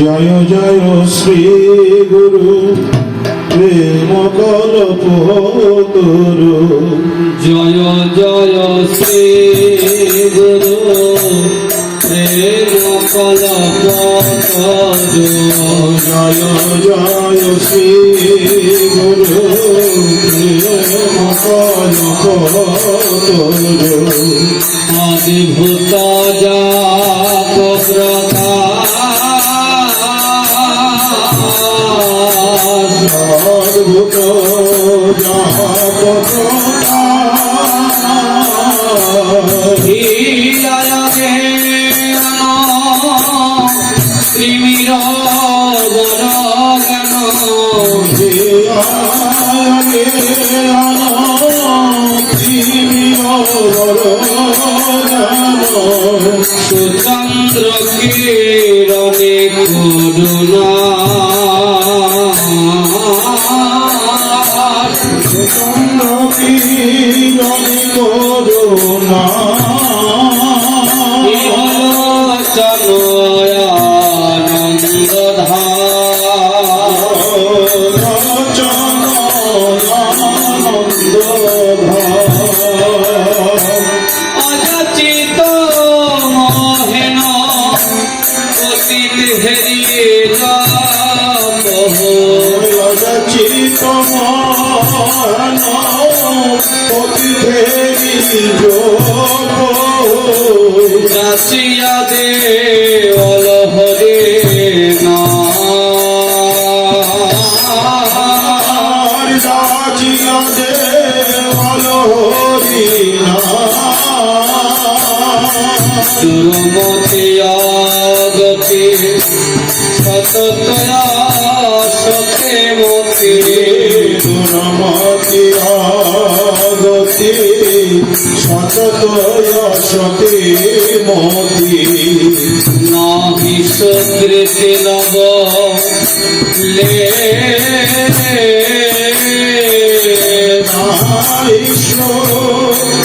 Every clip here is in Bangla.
জয় জয় শ্রী গুরু প্রেম কল্প তরু জয় জয় শ্রী গুরু প্রেম কলপতরু জয় জয় শ্রী গুরু প্রেম কল্প তরু অদ্ভুত জাগ্রতা আগতি সততয়া সতে মতি দুরমতি আগতি সততয় সতে মতি নাহি সুকৃতি নব লে মধুর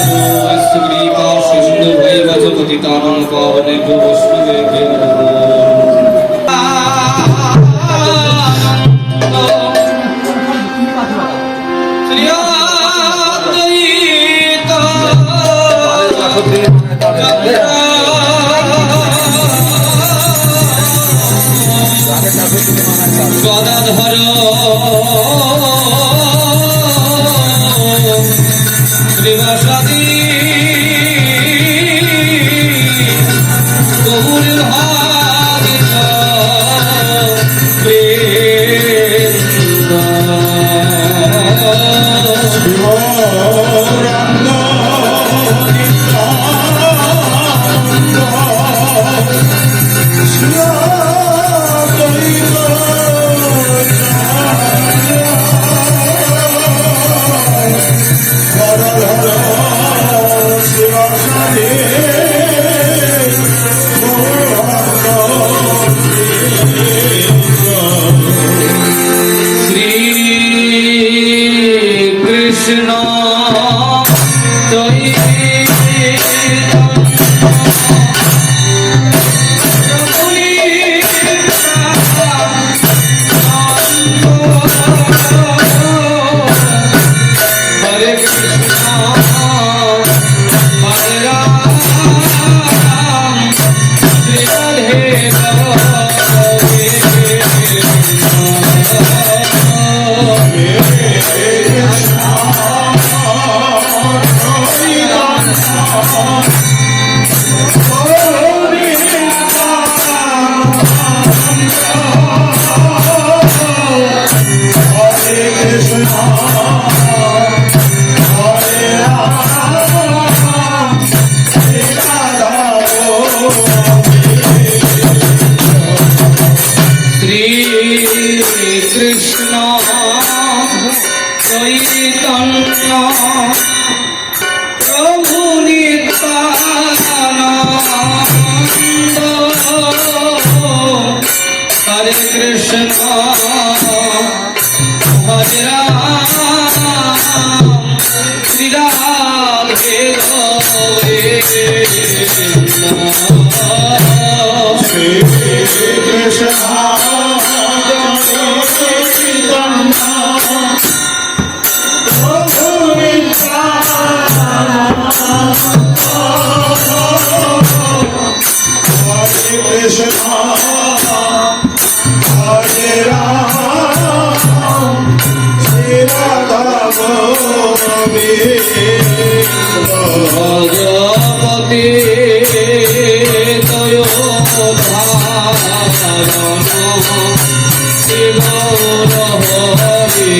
नमो अस्तु कृपा सिन्धु वैवज पतितानं पावनेभ्यो वैष्णवेभ्यः চৈতন্য প্রভু নিত্যানন্দ হরে কৃষ্ণ হরে রাম শ্রী রাধে ধারণ শিব হরে তুই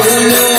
Paulo.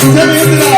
Step into the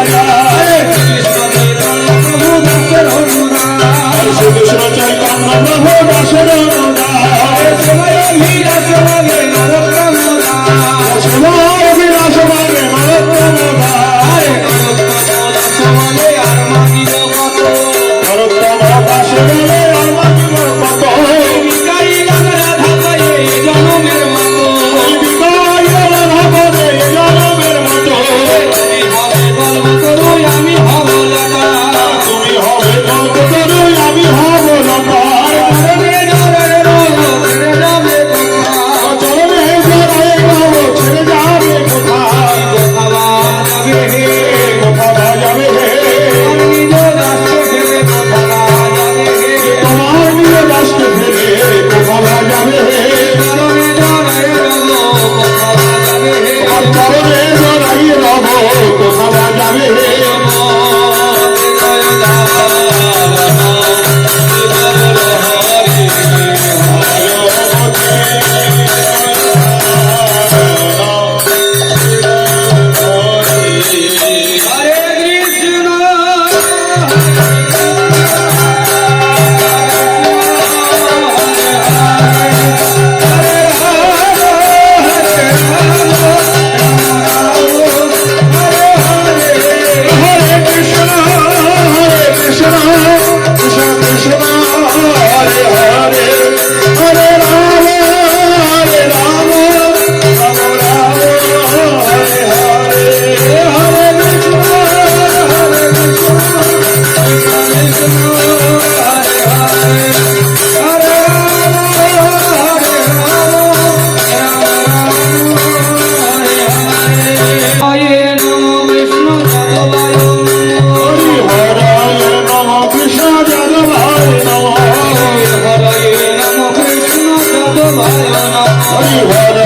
Holy, holy.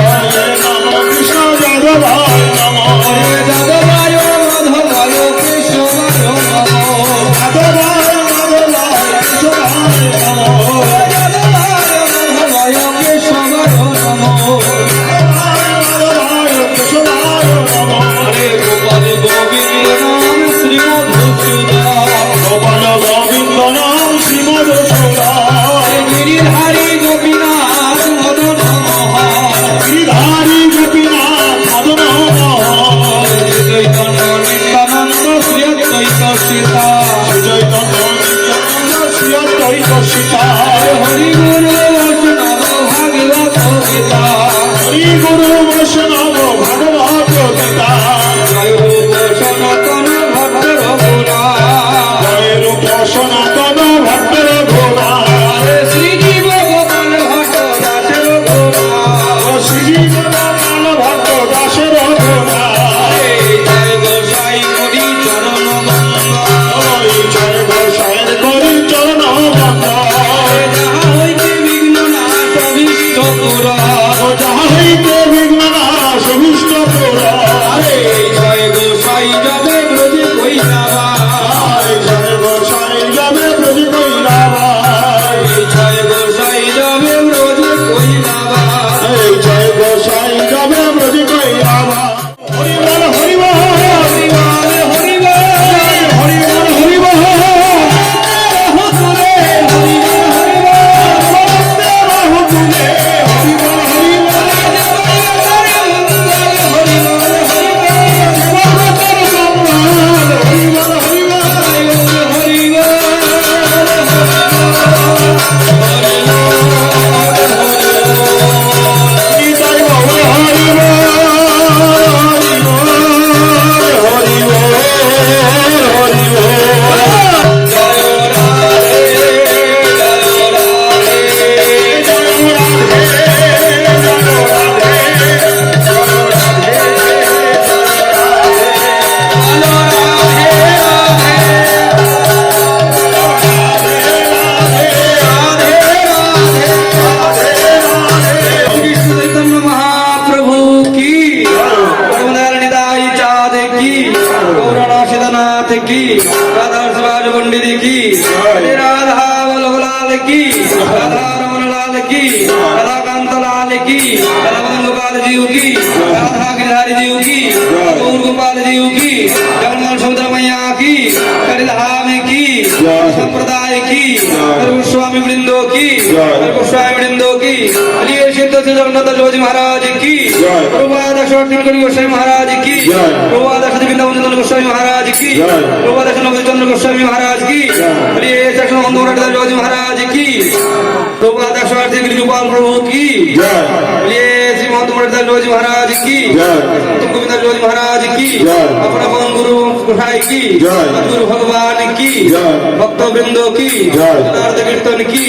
संप्रदाय की गोस्वामी वृंदो की गोस्वामी वृंदो की अलिए सिद्ध से जगन्नाथ जोजी महाराज की प्रभुपाद अश्वती गोस्वामी महाराज की प्रभुपाद अश्वती वृंदावन गोस्वामी महाराज की प्रभुपाद अश्वती चंद्र गोस्वामी महाराज की अलिए चक्र बंधु जोजी महाराज की प्रभुपाद अश्वती गिरिजुपाल प्रभु की अलिए श्री मोहम्मद जोजी महाराज की गोविंद जोजी महाराज की अपना पवन गुरु गुसाई की गुरु भगवान की भक्त वृंदो की नारद कीर्तन की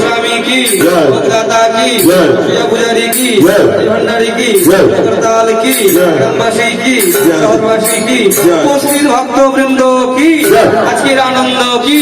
स्वामी की भगदाता की प्रिया पुजारी की भंडारी की करताल की গ্রামবাসী কি শহরবাসী কি উপস্থিত ভক্ত বৃন্দ কি আজকের আনন্দ কি